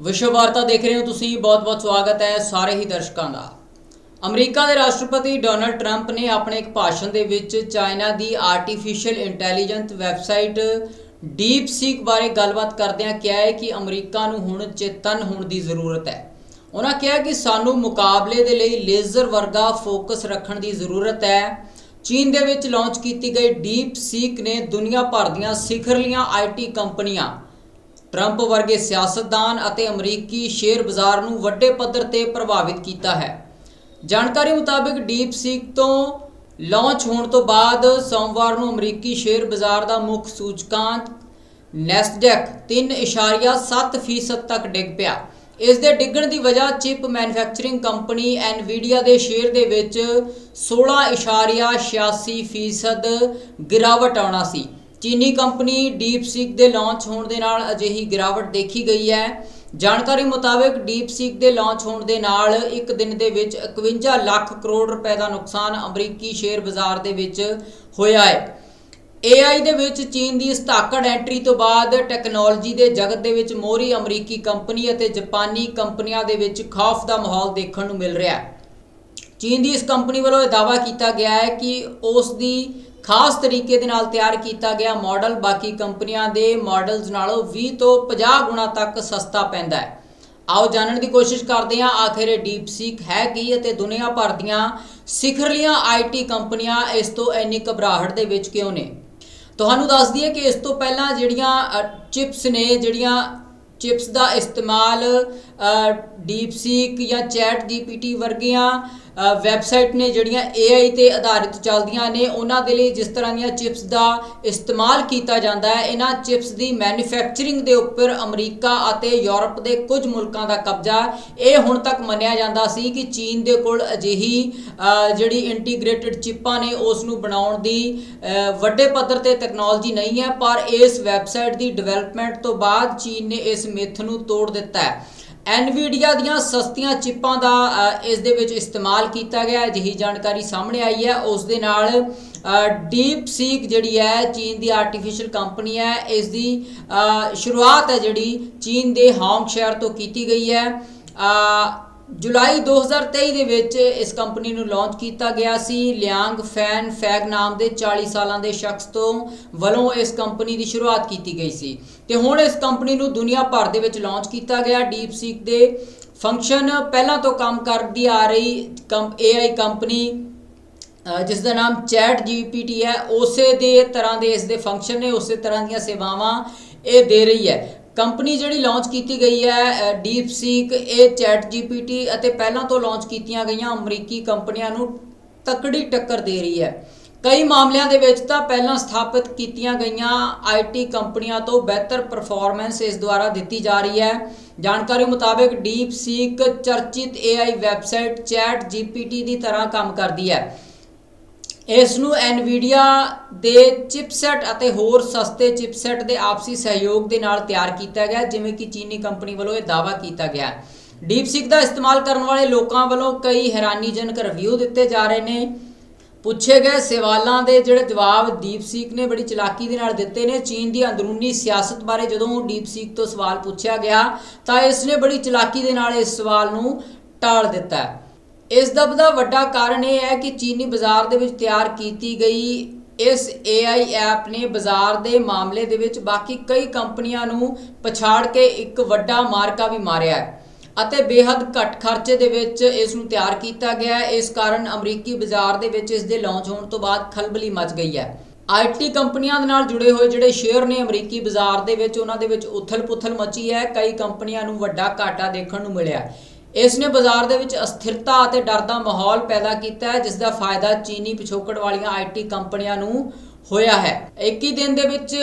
ਵਿਸ਼ਵ ਵਾਰਤਾ ਦੇਖ ਰਹੇ ਹੋ ਤੁਸੀਂ, ਬਹੁਤ-ਬਹੁਤ ਸਵਾਗਤ ਹੈ ਸਾਰੇ ਹੀ ਦਰਸ਼ਕਾਂ ਦਾ। ਅਮਰੀਕਾ ਦੇ ਰਾਸ਼ਟਰਪਤੀ ਡੋਨਲਡ ਟਰੰਪ ਨੇ ਆਪਣੇ ਇੱਕ ਭਾਸ਼ਣ ਦੇ ਵਿੱਚ ਚਾਈਨਾ ਦੀ artificial intelligence website DeepSeek ਬਾਰੇ ਗੱਲਬਾਤ ਕਰਦਿਆਂ ਕਿਹਾ ਹੈ ਕਿ ਅਮਰੀਕਾ ਨੂੰ ਹੁਣ ਚੇਤਨ ਹੋਣ ਦੀ ਜ਼ਰੂਰਤ ਹੈ। ਉਹਨਾਂ ਕਿਹਾ ਕਿ ਸਾਨੂੰ ਮੁਕਾਬਲੇ ਦੇ ਲਈ ਲੇਜ਼ਰ ਵਰਗਾ ਫੋਕਸ ਰੱਖਣ ਦੀ ਜ਼ਰੂਰਤ ਹੈ। ਚੀਨ ਦੇ ਵਿੱਚ ਲਾਂਚ ਕੀਤੀ ਗਈ ਡੀਪ ਸੀਕ ਨੇ ਦੁਨੀਆ ਭਰ ਦੀਆਂ ਸਿਖਰਲੀਆਂ ਆਈਟੀ ਕੰਪਨੀਆਂ ਟਰੰਪ ਵਰਗੇ ਸਿਆਸਤਦਾਨ ਅਤੇ ਅਮਰੀਕੀ ਸ਼ੇਅਰ ਬਾਜ਼ਾਰ ਨੂੰ ਵੱਡੇ ਪੱਧਰ ਤੇ ਪ੍ਰਭਾਵਿਤ ਕੀਤਾ ਹੈ। ਜਾਣਕਾਰੀ ਮੁਤਾਬਕ ਡੀਪ ਸੀਕ ਤੋਂ ਲਾਂਚ ਹੋਣ ਤੋਂ ਬਾਅਦ ਸੋਮਵਾਰ ਨੂੰ ਅਮਰੀਕੀ ਸ਼ੇਅਰ ਬਾਜ਼ਾਰ ਦਾ ਮੁੱਖ ਸੂਚਕਾਂਕ ਨੈਸਡੈਕ 3.7% ਤੱਕ ਡਿੱਗ ਪਿਆ। ਇਸ ਦੇ ਡਿੱਗਣ ਦੀ ਵਜ੍ਹਾ ਚਿਪ ਮੈਨੂਫੈਕਚਰਿੰਗ ਕੰਪਨੀ ਐਨਵੀਡੀਆ ਦੇ ਸ਼ੇਅਰ ਦੇ ਵਿੱਚ 16.86% ਗਿਰਾਵਟ ਆਉਣਾ ਸੀ। ਚੀਨੀ ਕੰਪਨੀ DeepSeek ਦੇ ਲਾਂਚ ਹੋਣ ਦੇ ਨਾਲ ਅਜਿਹੀ ਗਿਰਾਵਟ ਦੇਖੀ ਗਈ ਹੈ। ਜਾਣਕਾਰੀ ਮੁਤਾਬਕ DeepSeek ਦੇ ਲਾਂਚ ਹੋਣ ਦੇ ਨਾਲ ਇੱਕ ਦਿਨ ਦੇ ਵਿੱਚ 51 ਲੱਖ ਕਰੋੜ ਰੁਪਏ ਦਾ ਨੁਕਸਾਨ ਅਮਰੀਕੀ ਸ਼ੇਅਰ ਬਾਜ਼ਾਰ ਦੇ ਵਿੱਚ ਹੋਇਆ ਹੈ। AI ਦੇ ਵਿੱਚ ਚੀਨ ਦੀ ਸਤਾਕੜ ਐਂਟਰੀ ਤੋਂ ਬਾਅਦ ਟੈਕਨੋਲੋਜੀ ਦੇ ਜਗਤ ਦੇ ਵਿੱਚ ਮੋਹਰੀ ਅਮਰੀਕੀ ਕੰਪਨੀ ਅਤੇ ਜਾਪਾਨੀ ਕੰਪਨੀਆਂ ਦੇ ਵਿੱਚ ਖੌਫ ਦਾ ਮਾਹੌਲ ਦੇਖਣ ਨੂੰ ਮਿਲ ਰਿਹਾ ਹੈ। ਚੀਨ ਦੀ ਇਸ ਕੰਪਨੀ ਵੱਲੋਂ ਇਹ ਦਾਅਵਾ ਕੀਤਾ ਗਿਆ ਹੈ ਕਿ ਉਸ ਦੀ ਖਾਸ ਤਰੀਕੇ ਦੇ ਨਾਲ ਤਿਆਰ ਕੀਤਾ ਗਿਆ ਮਾਡਲ ਬਾਕੀ ਕੰਪਨੀਆਂ ਦੇ ਮਾਡਲਸ ਨਾਲੋਂ 20 ਤੋਂ 50 ਗੁਣਾ ਤੱਕ ਸਸਤਾ ਪੈਂਦਾ ਹੈ। ਆਓ ਜਾਣਨ ਦੀ ਕੋਸ਼ਿਸ਼ ਕਰਦੇ ਹਾਂ, ਆਖਿਰ ਇਹ ਡੀਪਸੀਕ ਹੈ ਕੀ ਅਤੇ ਦੁਨੀਆ ਭਰ ਦੀਆਂ ਸਿਖਰਲੀਆਂ ਆਈਟੀ ਕੰਪਨੀਆਂ ਇਸ ਤੋਂ ਇੰਨੀ ਘਬਰਾਹਟ ਦੇ ਵਿੱਚ ਕਿਉਂ ਨੇ? ਤੁਹਾਨੂੰ ਦੱਸ ਦਈਏ ਕਿ ਇਸ ਤੋਂ ਪਹਿਲਾਂ ਜਿਹੜੀਆਂ ਚਿਪਸ ਨੇ, ਜਿਹੜੀਆਂ ਚਿਪਸ ਦਾ ਇਸਤੇਮਾਲ ਡੀਪਸੀਕ ਜਾਂ ਚੈਟ ਜੀਪੀਟੀ ਵਰਗੀਆਂ ਵੈਬਸਾਈਟ ਨੇ ਜਿਹੜੀਆਂ AI ਤੇ ਆਧਾਰਿਤ ਚੱਲਦੀਆਂ ਨੇ, ਉਹਨਾਂ ਦੇ ਲਈ ਜਿਸ ਤਰ੍ਹਾਂ ਦੀਆਂ ਚਿਪਸ ਦਾ ਇਸਤੇਮਾਲ ਕੀਤਾ ਜਾਂਦਾ ਹੈ, ਇਹਨਾਂ ਚਿਪਸ ਦੀ ਮੈਨੂਫੈਕਚਰਿੰਗ ਦੇ ਉੱਪਰ ਅਮਰੀਕਾ ਅਤੇ ਯੂਰਪ ਦੇ ਕੁਝ ਮੁਲਕਾਂ ਦਾ ਕਬਜ਼ਾ, ਇਹ ਹੁਣ ਤੱਕ ਮੰਨਿਆ ਜਾਂਦਾ ਸੀ ਕਿ ਚੀਨ ਦੇ ਕੋਲ ਅਜਿਹੀ ਜਿਹੜੀ ਇੰਟੀਗ੍ਰੇਟਿਡ ਚਿੱਪਾਂ ਨੇ, ਉਸ ਨੂੰ ਬਣਾਉਣ ਦੀ ਵੱਡੇ ਪੱਧਰ ਤੇ ਟੈਕਨੋਲੋਜੀ ਨਹੀਂ ਹੈ, ਪਰ ਇਸ ਵੈਬਸਾਈਟ ਦੀ ਡਿਵੈਲਪਮੈਂਟ ਤੋਂ ਬਾਅਦ ਚੀਨ ਨੇ ਇਸ ਮਿੱਥ ਨੂੰ ਤੋੜ ਦਿੱਤਾ ਹੈ। ਐਨਵੀਡੀਆ ਦੀਆਂ ਸਸਤੀਆਂ ਚਿਪਾਂ ਦਾ ਇਸ ਦੇ ਵਿੱਚ ਇਸਤੇਮਾਲ ਕੀਤਾ ਗਿਆ। ਹੈ ਜਿਹੀ ਜਾਣਕਾਰੀ ਸਾਹਮਣੇ ਆਈ ਹੈ। ਉਸ ਦੇ ਨਾਲ ਡੀਪ ਸੀਕ ਜਿਹੜੀ ਹੈ, ਚੀਨ ਦੀ ਆਰਟੀਫੀਸ਼ੀਅਲ ਕੰਪਨੀ ਹੈ, ਇਸ ਦੀ ਸ਼ੁਰੂਆਤ ਹੈ ਜਿਹੜੀ ਚੀਨ ਦੇ ਹਾਂਗ ਸ਼ਹਿਰ ਤੋਂ ਕੀਤੀ ਗਈ ਹੈ। ਜੁਲਾਈ 2023 ਦੇ ਵਿੱਚ ਇਸ ਕੰਪਨੀ ਨੂੰ ਲਾਂਚ ਕੀਤਾ ਗਿਆ ਸੀ। ਲਿਆਂਗ ਫੈਨ ਫੈਗ ਨਾਮ ਦੇ 40 ਸਾਲਾਂ ਦੇ ਸ਼ਖਸ ਤੋਂ ਵੱਲੋਂ ਇਸ ਕੰਪਨੀ ਦੀ ਸ਼ੁਰੂਆਤ ਕੀਤੀ ਗਈ ਸੀ। ਤੇ ਹੁਣ ਇਸ ਕੰਪਨੀ ਨੂੰ ਦੁਨੀਆ ਭਰ ਦੇ ਵਿੱਚ ਲਾਂਚ ਕੀਤਾ ਗਿਆ। ਡੀਪ ਡੀਪਸੀਕ ਦੇ ਫੰਕਸ਼ਨ ਪਹਿਲਾਂ ਤੋਂ ਕੰਮ ਕਰਦੀ ਆ ਰਹੀ AI ਕੰਪਨੀ ਅ, ਜਿਸ ਦਾ ਨਾਮ ਚੈਟ ਜੀਪੀਟੀ ਹੈ ਉਸੇ ਦੇ ਤਰ੍ਹਾਂ ਦੇ ਇਸ ਦੇ ਫੰਕਸ਼ਨ ਨੇ ਉਸੇ ਤਰ੍ਹਾਂ ਦੀਆਂ ਸੇਵਾਵਾਂ ਇਹ ਦੇ ਰਹੀ ਹੈ। ਕੰਪਨੀ ਜਿਹੜੀ ਲਾਂਚ ਕੀਤੀ ਗਈ ਹੈ ਡੀਪਸੀਕ ਇਹ ਚੈਟ ਜੀਪੀਟੀ ਅਤੇ ਪਹਿਲਾਂ ਤੋਂ ਲਾਂਚ ਕੀਤੀਆਂ ਗਈਆਂ ਅਮਰੀਕੀ ਕੰਪਨੀਆਂ ਨੂੰ ਤਕੜੀ ਟੱਕਰ ਦੇ ਰਹੀ ਹੈ। ਕਈ ਮਾਮਲਿਆਂ ਦੇ ਵਿੱਚ ਤਾਂ ਪਹਿਲਾਂ ਸਥਾਪਿਤ ਕੀਤੀਆਂ ਗਈਆਂ ਆਈਟੀ ਕੰਪਨੀਆਂ ਤੋਂ ਬਿਹਤਰ ਪਰਫਾਰਮੈਂਸ ਇਸ ਦੁਆਰਾ ਦਿੱਤੀ ਜਾ ਰਹੀ ਹੈ। ਜਾਣਕਾਰੀ ਮੁਤਾਬਕ ਡੀਪਸੀਕ ਚਰਚਿਤ AI ਵੈਬਸਾਈਟ ਚੈਟ ਜੀਪੀਟੀ ਦੀ ਤਰ੍ਹਾਂ ਕੰਮ ਕਰਦੀ ਹੈ। ਇਸ ਨੂੰ ਐਨਵੀਡੀਆ ਦੇ ਚਿਪਸੈਟ ਅਤੇ ਹੋਰ ਸਸਤੇ ਚਿਪਸੈਟ ਦੇ ਆਪਸੀ ਸਹਿਯੋਗ ਦੇ ਨਾਲ ਤਿਆਰ ਕੀਤਾ ਗਿਆ, ਜਿਵੇਂ ਕਿ ਚੀਨੀ ਕੰਪਨੀ ਵੱਲੋਂ ਇਹ ਦਾਅਵਾ ਕੀਤਾ ਗਿਆ। ਡੀਪਸਿਕ ਦਾ ਇਸਤੇਮਾਲ ਕਰਨ ਵਾਲੇ ਲੋਕਾਂ ਵੱਲੋਂ ਕਈ ਹੈਰਾਨੀਜਨਕ ਰਿਵਿਊ ਦਿੱਤੇ ਜਾ ਰਹੇ ਨੇ। ਪੁੱਛੇ ਗਏ ਸਵਾਲਾਂ ਦੇ ਜਿਹੜੇ ਜਵਾਬ ਦੀਪਸੀਕ ਨੇ ਬੜੀ ਚਲਾਕੀ ਦੇ ਨਾਲ ਦਿੱਤੇ ਨੇ। ਚੀਨ ਦੀ ਅੰਦਰੂਨੀ ਸਿਆਸਤ ਬਾਰੇ ਜਦੋਂ ਡੀਪਸੀਕ ਤੋਂ ਸਵਾਲ ਪੁੱਛਿਆ ਗਿਆ, ਤਾਂ ਇਸ ਨੇ ਬੜੀ ਚਲਾਕੀ ਦੇ ਨਾਲ ਇਸ ਸਵਾਲ ਨੂੰ ਟਾਲ ਦਿੱਤਾ। ਇਸ ਦਾ ਦਾ ਵੱਡਾ ਕਾਰਨ ਇਹ ਹੈ ਕਿ ਚੀਨੀ ਬਾਜ਼ਾਰ ਦੇ ਵਿੱਚ ਤਿਆਰ ਕੀਤੀ ਗਈ ਇਸ AI ਐਪ ਨੇ ਬਾਜ਼ਾਰ ਦੇ ਮਾਮਲੇ ਦੇ ਵਿੱਚ ਬਾਕੀ ਕਈ ਕੰਪਨੀਆਂ ਨੂੰ ਪਛਾੜ ਕੇ ਇੱਕ ਵੱਡਾ ਮਾਰਕਾ ਵੀ ਮਾਰਿਆ ਹੈ ਅਤੇ ਬੇਹੱਦ ਘੱਟ ਖਰਚੇ ਦੇ ਵਿੱਚ ਇਸ ਨੂੰ ਤਿਆਰ ਕੀਤਾ ਗਿਆ ਹੈ। ਇਸ ਕਾਰਨ ਅਮਰੀਕੀ ਬਾਜ਼ਾਰ ਦੇ ਵਿੱਚ ਇਸ ਦੇ ਲਾਂਚ ਹੋਣ ਤੋਂ ਬਾਅਦ ਖਲਬਲੀ ਮਚ ਗਈ ਹੈ। ਆਈਟੀ ਕੰਪਨੀਆਂ ਦੇ ਨਾਲ ਜੁੜੇ ਹੋਏ ਜਿਹੜੇ ਸ਼ੇਅਰ ਨੇ ਅਮਰੀਕੀ ਬਾਜ਼ਾਰ ਦੇ ਵਿੱਚ, ਉਹਨਾਂ ਦੇ ਵਿੱਚ ਉਥਲ-ਪੁਥਲ ਮਚੀ ਹੈ। ਕਈ ਕੰਪਨੀਆਂ ਨੂੰ ਵੱਡਾ ਘਾਟਾ ਦੇਖਣ ਨੂੰ ਮਿਲਿਆ ਇਸ ਨੇ ਬਾਜ਼ਾਰ ਦੇ ਵਿੱਚ ਅਸਥਿਰਤਾ ਅਤੇ ਡਰ ਦਾ ਮਾਹੌਲ ਪੈਦਾ ਕੀਤਾ ਹੈ ਜਿਸ ਦਾ ਫਾਇਦਾ ਚੀਨੀ ਪਿਛੋਕੜ ਵਾਲੀਆਂ ਆਈਟੀ ਕੰਪਨੀਆਂ ਨੂੰ ਹੋਇਆ ਹੈ। ਇੱਕ ਹੀ ਦਿਨ ਦੇ ਵਿੱਚ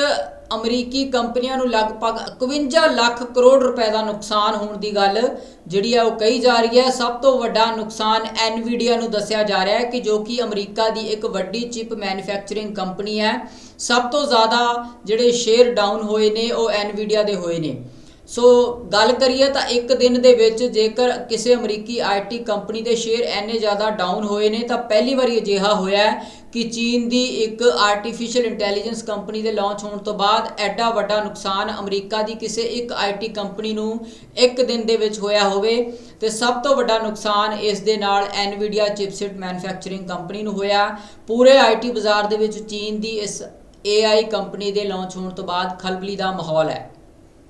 ਅਮਰੀਕੀ ਕੰਪਨੀਆਂ ਨੂੰ ਲਗਭਗ 51 ਲੱਖ ਕਰੋੜ ਰੁਪਏ ਦਾ ਨੁਕਸਾਨ ਹੋਣ ਦੀ ਗੱਲ ਜਿਹੜੀ ਹੈ ਉਹ ਕਹੀ ਜਾ ਰਹੀ ਹੈ। ਸਭ ਤੋਂ ਵੱਡਾ ਨੁਕਸਾਨ ਐਨਵੀਡੀਆ ਨੂੰ ਦੱਸਿਆ ਜਾ ਰਿਹਾ ਹੈ ਕਿ ਜੋ ਕਿ ਅਮਰੀਕਾ ਦੀ ਇੱਕ ਵੱਡੀ ਚਿਪ ਮੈਨੂਫੈਕਚਰਿੰਗ ਕੰਪਨੀ ਹੈ। ਸਭ ਤੋਂ ਜ਼ਿਆਦਾ ਜਿਹੜੇ ਸ਼ੇਅਰ ਡਾਊਨ ਹੋਏ ਨੇ, ਉਹ ਐਨਵੀਡੀਆ ਦੇ ਹੋਏ ਨੇ। ਸੋ ਗੱਲ ਕਰੀਏ ਤਾਂ ਇੱਕ ਦਿਨ ਦੇ ਵਿੱਚ ਜੇਕਰ ਕਿਸੇ ਅਮਰੀਕੀ ਆਈਟੀ ਕੰਪਨੀ ਦੇ ਸ਼ੇਅਰ ਐਨੇ ਜ਼ਿਆਦਾ ਡਾਊਨ ਹੋਏ ਨੇ, ਤਾਂ ਪਹਿਲੀ ਵਾਰੀ ਅਜਿਹਾ ਹੋਇਆ ਕਿ ਚੀਨ ਦੀ ਇੱਕ ਆਰਟੀਫੀਸ਼ੀਅਲ ਇੰਟੈਲੀਜੈਂਸ ਕੰਪਨੀ ਦੇ ਲਾਂਚ ਹੋਣ ਤੋਂ ਬਾਅਦ ਐਡਾ ਵੱਡਾ ਨੁਕਸਾਨ ਅਮਰੀਕਾ ਦੀ ਕਿਸੇ ਇੱਕ ਆਈਟੀ ਕੰਪਨੀ ਨੂੰ ਇੱਕ ਦਿਨ ਦੇ ਵਿੱਚ ਹੋਇਆ ਹੋਵੇ। ਤੇ ਸਭ ਤੋਂ ਵੱਡਾ ਨੁਕਸਾਨ ਇਸ ਦੇ ਨਾਲ ਐਨਵੀਡੀਆ ਚਿਪਸੈਟ ਮੈਨੂਫੈਕਚਰਿੰਗ ਕੰਪਨੀ ਨੂੰ ਹੋਇਆ। ਪੂਰੇ ਆਈਟੀ ਬਾਜ਼ਾਰ ਦੇ ਵਿੱਚ ਚੀਨ ਦੀ ਇਸ AI ਕੰਪਨੀ ਦੇ ਲਾਂਚ ਹੋਣ ਤੋਂ ਬਾਅਦ ਖਲਬਲੀ ਦਾ ਮਾਹੌਲ ਹੈ।